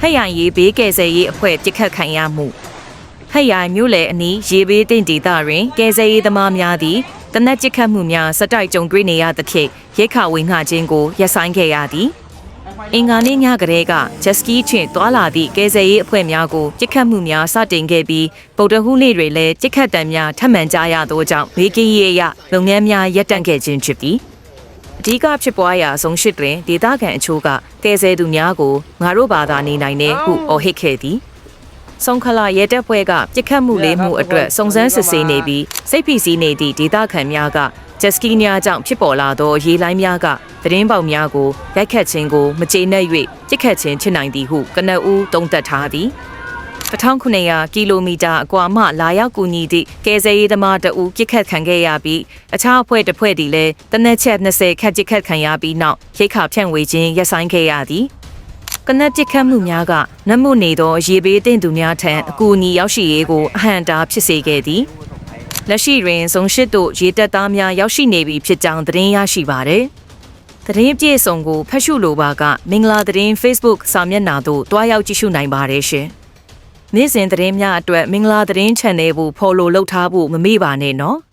ဟက်ရိုင်ရေးဘေးကယ်ဆယ်ရေးအဖွဲ့ပြစ်ခတ်ခံရမှုဟက်ရိုင်မြို့လေအနီးရေဘေးတင့်ဒေသတွင်ကယ်ဆယ်ရေးသမားများသည်တနက်ကျစ်ခတ်မှုများစတိုက်ကြုံတွေ့နေရသဖြင့်ရိတ်ခါဝင်ငှခြင်းကိုရပ်ဆိုင်းခဲ့ရသည်အင်္ဂါနေ့ညကလေးကဂျက်စကီးချင်တွာလာသည့်ကယ်ဆယ်ရေးအဖွဲ့များကိုပြစ်ခတ်မှုများစတင်ခဲ့ပြီးဗုဒ္ဓဟူးနေ့တွင်လည်းပြစ်ခတ်တံများထပ်မံကြားရသောကြောင့်ဘေးကင်းရေးအရလုပ်ငန်းများရပ်တန့်ခဲ့ခြင်းဖြစ်သည် အဓိကဖြစ်ပွားရာအဆုံးရှစ်တွင်ဒေသခံအချို့ကကယ်ဆယ်သူများကိုငါတို့ဘာသာနေနိုင်တဲ့ဟုအော်ဟစ်ခဲ့သည်။ဆုံခလာရဲတပ်ဖွဲ့ကပြစ်ခတ်မှုလေးမှုအတွက်စုံစမ်းစစ်ဆေးနေပြီးစိတ်ဖိစီးနေသည့်ဒေသခံများကဂျက်စကီများကြောင့်ဖြစ်ပေါ်လာသောရေလိုင်းများကသတင်းပေါက်များကိုရိုက်ခတ်ခြင်းကိုမကျေနပ်၍ပြစ်ခတ်ခြင်းဖြစ်နိုင်သည်ဟုကနဦးတုံးသက်ထားသည်။ 1900ကီလိုမီတာအကွာမှလာရောက်ကူညီသည့်ကယ်ဆယ်ရေးသမားတအူပြစ်ခတ်ခံခဲ့ရပြီးအခြားအဖွဲ့တစ်ဖွဲ့တည်းလည်းတနက်ချက်20ခတ်ပြစ်ခတ်ခံရပြီးနောက်ရိတ်ခါဖြန့်ဝေခြင်းရပ်ဆိုင်းခဲ့ရသည်ကနက်ပြစ်ခတ်မှုများကနတ်မှုနေသောရေဘေးတင်သူများထံအကူအညီရောက်ရှိရေးကိုအဟန့်တားဖြစ်စေခဲ့သည်လက်ရှိတွင်ဇုံရှစ်တို့ရေတပ်သားများရောက်ရှိနေပြီဖြစ်ကြောင်းသတင်းရရှိပါသည်သတင်းပြည့်စုံကိုဖတ်ရှုလိုပါကမင်္ဂလာသတင်း Facebook စာမျက်နှာသို့တွားရောက်ကြည့်ရှုနိုင်ပါတယ်ရှင်။ နေ့စဉ်သတင်းများအတွက်မင်္ဂလာသတင်း channel ကို follow လုပ်ထားဖို့မမေ့ပါနဲ့နော်။